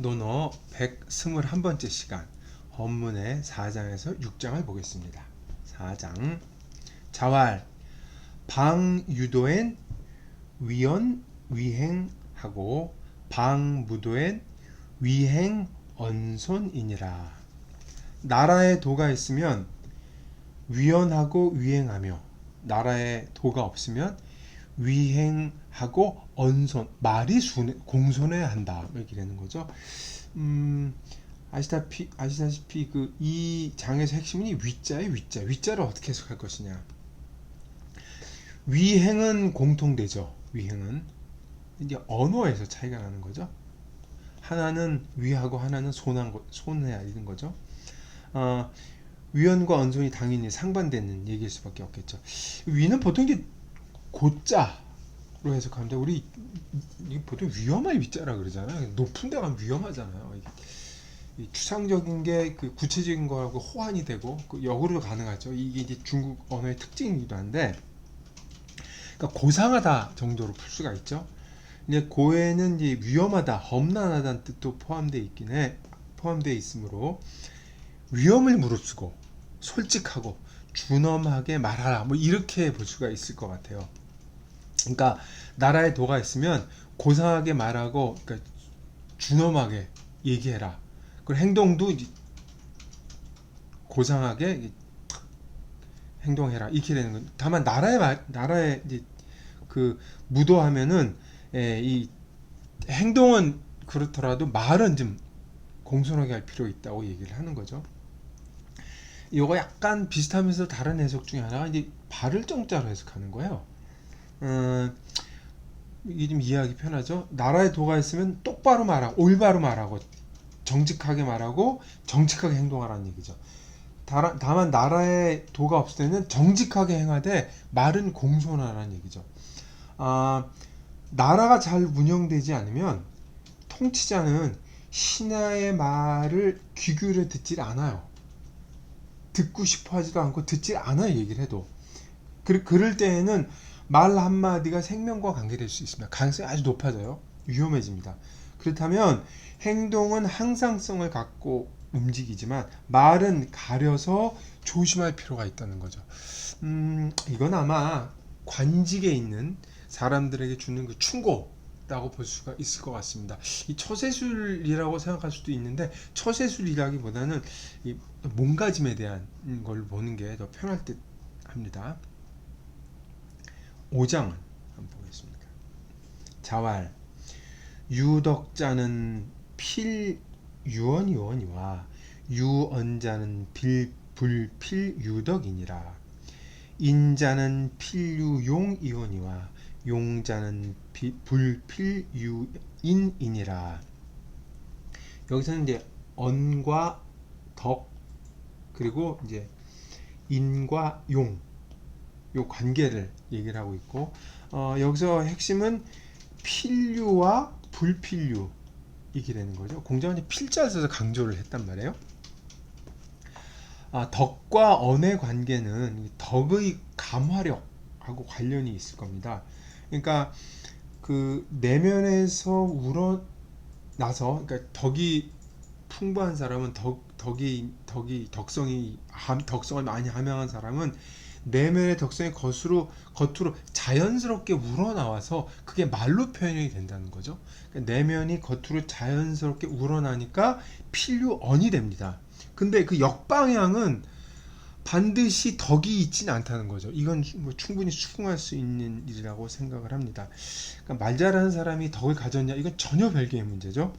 논어 121번째 시간 헌문의 4장에서 6장을 보겠습니다. 4장. 자왈 방유도엔 위언 위행하고 방무도엔 위행 언손이니라. 나라에 도가 있으면 위언하고 위행하며 나라에 도가 없으면 위행하고 언손 말이 순, 공손해야 한다 이렇게 되는 거죠. 음, 아시다피 아시다시피 그 이 장에서 핵심이 위자의 위자 위자를 어떻게 해석할 것이냐. 위행은 공통되죠. 위행은 이제 언어에서 차이가 나는 거죠. 하나는 위하고 하나는 손한 거, 손해야 이런 거죠. 어, 위헌과 언손이 당연히 상반되는 얘기일 수밖에 없겠죠. 위는 보통 이게 고자로 해석하는데 우리 이 보통 위험할 위자라 그러잖아요. 높은 데 가면 위험하잖아요. 추상적인 게 그 구체적인 거하고 호환이 되고 그 역으로 가능하죠. 이게 이제 중국 언어의 특징이기도 한데, 그러니까 고상하다 정도로 풀 수가 있죠. 근데 고에는 이제 위험하다, 험난하다는 뜻도 포함되어 있긴 해, 포함되어 있으므로 위험을 무릅쓰고 솔직하고 준엄하게 말하라, 뭐 이렇게 볼 수가 있을 것 같아요. 그러니까 나라에 도가 있으면 고상하게 말하고, 그러니까 준엄하게 얘기해라. 그 행동도 고상하게 행동해라 이렇게 되는 건 다만 나라의 말, 나라의 그 무도하면은 에, 이 행동은 그렇더라도 말은 좀 공손하게 할 필요 있다고 얘기를 하는 거죠. 이거 약간 비슷하면서 다른 해석 중에 하나가 이제 발을 정자로 해석하는 거예요. 음, 이게 좀 이해하기 편하죠. 나라에 도가 있으면 똑바로 말하고 올바로 말하고 정직하게 말하고 정직하게 행동하라는 얘기죠. 다만 나라에 도가 없을 때는 정직하게 행하되 말은 공손하라는 얘기죠. 아, 나라가 잘 운영되지 않으면 통치자는 신하의 말을 귀 기울여 듣질 않아요. 듣고 싶어 하지도 않고 듣질 않아요, 얘기를 해도. 그, 그럴 때에는 말 한마디가 생명과 관계될 수 있습니다. 가능성이 아주 높아져요. 위험해집니다. 그렇다면 행동은 항상성을 갖고 움직이지만 말은 가려서 조심할 필요가 있다는 거죠. 음, 이건 아마 관직에 있는 사람들에게 주는 그 충고 라고 볼 수가 있을 것 같습니다. 이 처세술이라고 생각할 수도 있는데 처세술이라기보다는 이 몸가짐에 대한 걸 보는 게 더 편할 듯 합니다. 5장은 한번 보겠습니다. 자왈 유덕자는 필 유언이원이와 유언자는 빌 불필 유덕이니라. 인자는 필유용이원이와 용자는 비, 불필 유인이니라. 여기서는 이제 언과 덕 그리고 이제 인과 용 요 관계를 얘기를 하고 있고 어, 여기서 핵심은 필유와 불필유 이게 되는 거죠. 공자원이 필자를 써서 강조를 했단 말이에요. 아, 덕과 언의 관계는 덕의 감화력하고 관련이 있을 겁니다. 그러니까 그 내면에서 우러나서 그러니까 덕이 풍부한 사람은 덕 덕이 덕이 덕성이 덕성을 많이 함양한 사람은 내면의 덕성이 겉으로 겉으로 자연스럽게 우러나와서 그게 말로 표현이 된다는 거죠. 그러니까 내면이 겉으로 자연스럽게 우러나니까 필요언이 됩니다. 근데 그 역방향은 반드시 덕이 있지는 않다는 거죠. 이건 뭐 충분히 수긍할 수 있는 일이라고 생각을 합니다. 그러니까 말 잘하는 사람이 덕을 가졌냐? 이건 전혀 별개의 문제죠.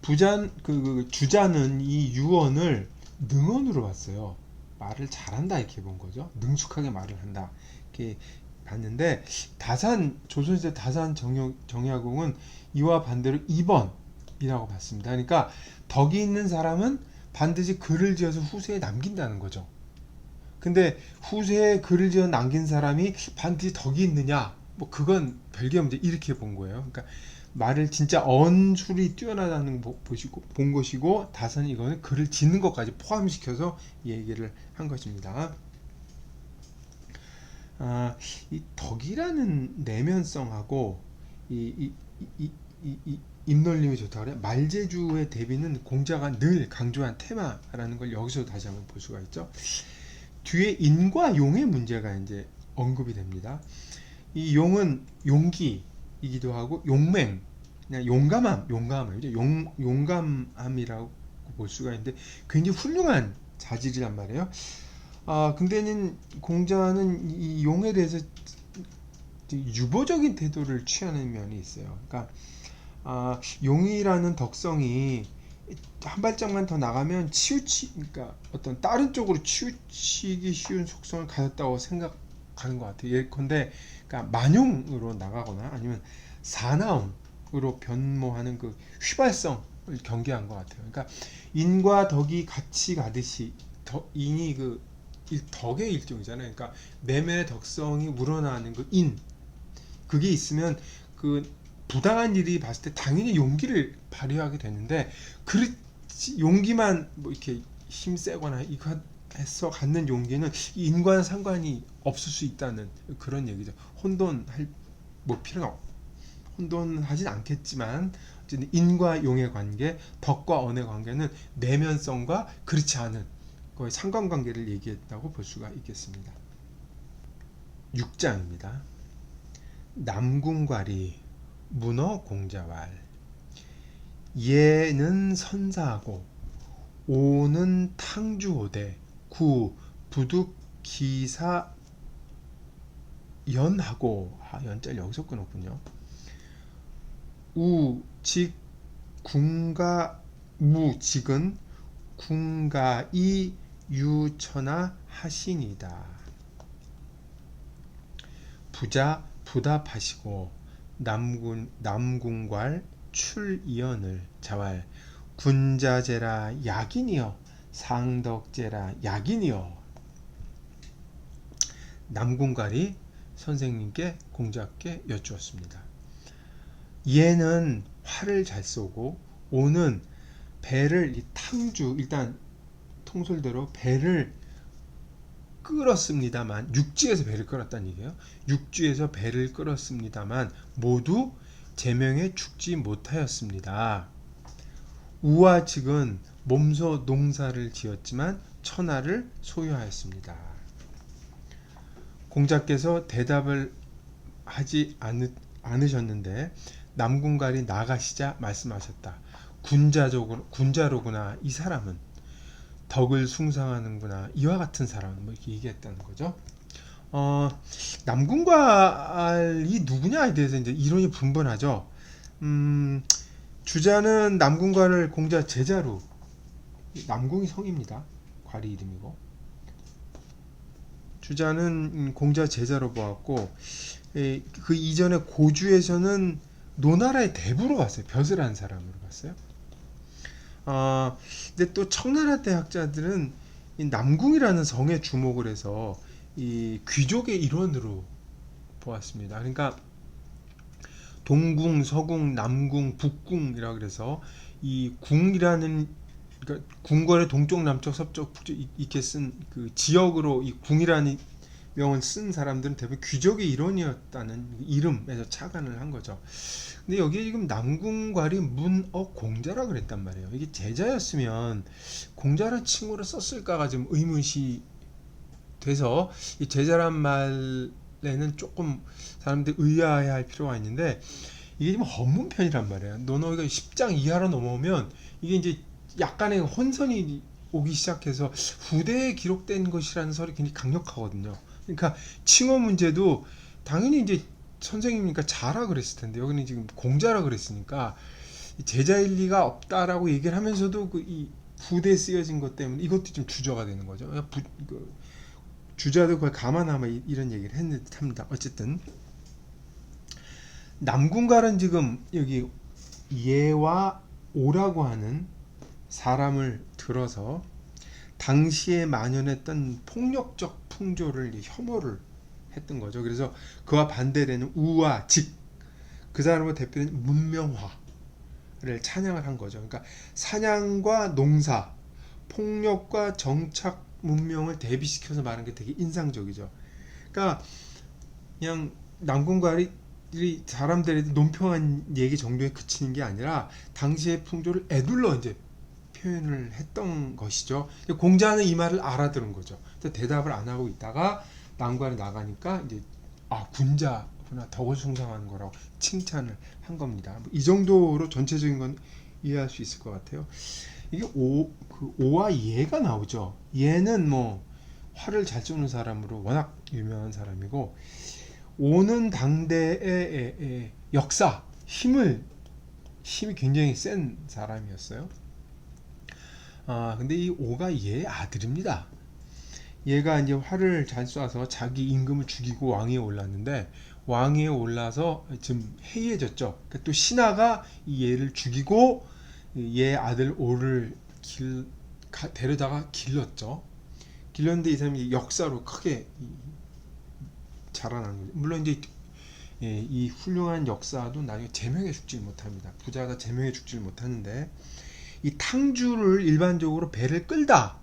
부잔 그, 그 주자는 이 유언을 능언으로 봤어요. 말을 잘한다 이렇게 본 거죠. 능숙하게 말을 한다 이렇게 봤는데 다산 조선시대 다산 정약, 정약용은 이와 반대로 2번이라고 봤습니다. 그러니까 덕이 있는 사람은 반드시 글을 지어서 후세에 남긴다는 거죠. 근데 후세에 글을 지어 남긴 사람이 반드시 덕이 있느냐? 뭐 그건 별개 문제 이렇게 본 거예요. 그러니까 말을 진짜 언술이 뛰어나다는 보시고 본 것이고 다선 이거는 글을 짓는 것까지 포함시켜서 얘기를 한 것입니다. 아, 이 덕이라는 내면성하고 이, 이, 이, 이, 이 입놀림이 좋다 그래 말제주의 대비는 공자가 늘 강조한 테마라는 걸 여기서 다시 한번 볼 수가 있죠. 뒤에 인과 용의 문제가 이제 언급이 됩니다. 이 용은 용기 이기도 하고 용맹, 그냥 용감함, 용감함이죠. 용 용감함이라고 볼 수가 있는데 굉장히 훌륭한 자질이란 말이에요. 아 근데는 공자는 이 용에 대해서 유보적인 태도를 취하는 면이 있어요. 그러니까 아, 용이라는 덕성이 한 발짝만 더 나가면 치우치, 그러니까 어떤 다른 쪽으로 치우치기 쉬운 속성을 가졌다고 생각 하는 것 같아요. 예컨대, 그러니까 만용으로 나가거나 아니면 사나움으로 변모하는 그 휘발성을 경계한 것 같아요. 그러니까 인과 덕이 같이 가듯이 덕, 인이 그 일- 덕의 일종이잖아요. 그러니까 매매의 덕성이 우러나는 그 인, 그게 있으면 그 부당한 일이 봤을 때 당연히 용기를 발휘하게 되는데 그렇지 용기만 뭐 이렇게 힘 세거나 이거 해서 갖는 용기는 이 인과는 상관이 없을 수 있다는 그런 얘기죠. 혼돈할 뭐 필요는 없. 혼돈하진 않겠지만 인과 용의 관계, 덕과 언의 관계는 내면성과 그렇지 않은 거의 상관관계를 얘기했다고 볼 수가 있겠습니다. 6장입니다. 남궁괄이 문어 공자왈 예는 선사하고 오는 탕주오대 구 부득 기사 연하고 아 연자를 여기서 끊었군요. 우직 군가 무직은 군가이 유천하 하신이다. 부자 부답하시고 남군 남궁괄 출이언을 자왈 군자제라 약인이여 상덕제라 약인이여 남궁괄이 선생님께 공자께 여쭈었습니다. 얘는 활을 잘 쏘고 오는 배를 이 탕주 일단 통솔대로 배를 끌었습니다만 육지에서 배를 끌었다는 얘기예요. 육지에서 배를 끌었습니다만 모두 제명에 죽지 못하였습니다. 우와 측은 몸소 농사를 지었지만 천하를 소유하였습니다. 공자께서 대답을 하지 않으, 않으 셨는데 남궁갈이 나가시자 말씀하셨다. 군자적으로 군자로구나 이 사람은 덕을 숭상하는구나 이와 같은 사람 뭐 이렇게 얘기했다는 거죠. 어, 남궁괄이 누구냐에 대해서 이제 이론이 분분하죠. 음, 주자는 남궁괄을 공자 제자로 남궁이 성입니다. 괄이 이름이고 주자는 음, 공자 제자로 보았고 에, 그 이전에 고주에서는 노나라의 대부로 봤어요. 벼슬 한 사람으로 봤어요. 어, 근데 또 청나라 대학자들은 이 남궁이라는 성에 주목을 해서 이 귀족의 일원으로 보았습니다. 그러니까 동궁, 서궁, 남궁, 북궁이라 그래서 이 궁이라는 그러니까 궁궐의 동쪽, 남쪽, 서쪽, 북쪽 이- 이렇게 쓴 그 지역으로 이 궁이라는 명을 쓴 사람들은 대부분 귀족의 일원이었다는 이름에서 착안을 한 거죠. 근데 여기 지금 남궁괄이 문어 공자라 그랬단 말이에요. 이게 제자였으면 공자란 칭호를 썼을까가 좀 의문시 돼서 이 제자란 말에는 조금 사람들이 의아해할 필요가 있는데 이게 지금 헌문편이란 말이에요. 너너가 10장 이하로 넘어오면 이게 이제 약간의 혼선이 오기 시작해서 후대에 기록된 것이라는 설이 굉장히 강력하거든요. 그러니까 칭호 문제도 당연히 이제 선생님이니까 자라 그랬을 텐데 여기는 지금 공자라 그랬으니까 제자일 리가 없다라고 얘기를 하면서도 그이 후대에 쓰여진 것 때문에 이것도 좀 주저가 되는 거죠. 부, 그 주자도 그걸 감안하면 이- 이런 얘기를 했는 듯합니다. 어쨌든 남궁갈은 지금 여기 예와 오라고 하는 사람을 들어서 당시에 만연했던 폭력적 풍조를 혐오를 했던 거죠. 그래서 그와 반대되는 우와 직그 사람을 대표하는 문명화를 찬양을 한 거죠. 그러니까 사냥과 농사, 폭력과 정착 문명을 대비시켜서 말한 게 되게 인상적이죠. 그러니까 그냥 남궁갈이 이 사람들의 논평한 얘기 정도에 그치는 게 아니라 당시의 풍조를 애둘러 이제 표현을 했던 것이죠. 공자는 이 말을 알아들은 거죠. 대답을 안 하고 있다가 난관에 나가니까 이제 아 군자구나 덕을 숭상하는 거라고 칭찬을 한 겁니다. 뭐이 정도로 전체적인 건 이해할 수 있을 것 같아요. 이게 오, 그 오와 예가 나오죠. 예는 뭐 활을 잘 쏘는 사람으로 워낙 유명한 사람이고 오는 당대의 역사 힘을 힘이 굉장히 센 사람이었어요. 아 근데 이 오가 얘의 아들입니다. 얘가 이제 활을 잘 쏴서 자기 임금을 죽이고 왕위에 올랐는데 왕위에 올라서 좀 해이해졌죠. 그러니까 또 신하가 이 얘를 죽이고 얘 아들 오를 길 가- 데려다가 길렀죠. 길렀는데 이 사람이 역사로 크게 이- 자라난 거죠. 물론 이제 예, 이 훌륭한 역사도 나중에 제명해 죽질 못합니다. 부자가 제명해 죽질 못하는데 이 탕주를 일반적으로 배를 끌다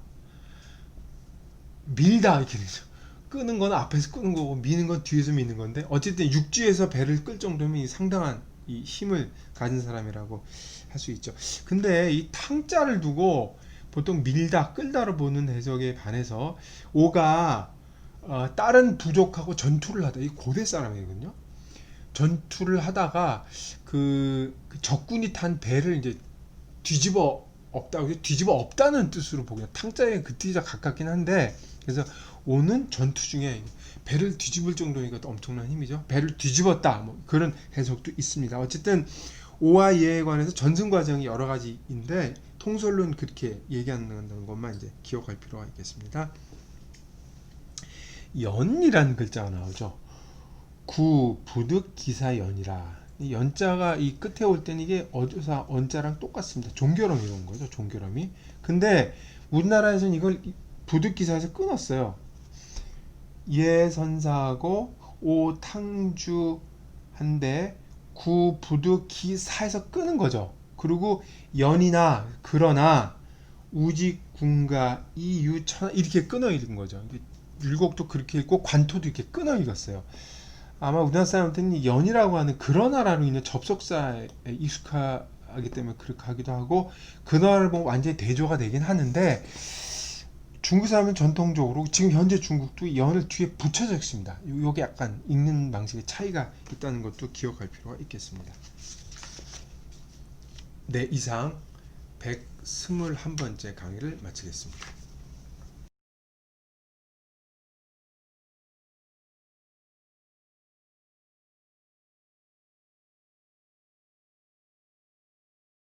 밀다 이렇게 되죠. 끄는 건 앞에서 끄는 거고 미는 건 뒤에서 미는 건데 어쨌든 육지에서 배를 끌 정도면 이 상당한 이 힘을 가진 사람이라고 할 수 있죠. 근데 이 탕자를 두고 보통 밀다 끌다로 보는 해석에 반해서 오가 어, 다른 부족하고 전투를 하다 이 고대 사람이거든요. 전투를 하다가 그, 그 적군이 탄 배를 이제 뒤집어 없다고 뒤집어 없다는 뜻으로 보고요. 탕자에 그 뜻이 가깝긴 한데 그래서 오는 전투 중에 배를 뒤집을 정도니까 또 엄청난 힘이죠. 배를 뒤집었다 뭐 그런 해석도 있습니다. 어쨌든 오와 예에 관해서 전승 과정이 여러 가지인데 통솔로는 그렇게 얘기한다는 것만 이제 기억할 필요가 있겠습니다. 연이라는 글자가 나오죠. 구 부득 기사 연이라 이 연자가 이 끝에 올 때는 이게 어조사 언자랑 똑같습니다. 종결음 이런 거죠. 종결음이. 근데 우리나라에서는 이걸 부득 기사에서 끊었어요. 예 선사하고 오 탕주 한데 구 부득 기사에서 끄는 거죠. 그리고 연이나 그러나 우직 군가 이유천 이렇게 끊어 읽은 거죠. 율곡도 그렇게 읽고 관토도 이렇게 끊어 읽었어요. 아마 우리나라 이 연이라고 하는 그러나라로 있는 접속사에 익숙하기 때문에 그렇게 하기도 하고 그 나라를 보면 완전히 대조가 되긴 하는데 중국 사람은 전통적으로 지금 현재 중국도 연을 뒤에 붙여져 있습니다. 요- 요게 약간 읽는 방식의 차이가 있다는 것도 기억할 필요가 있겠습니다. 네, 이상 121번째 강의를 마치겠습니다.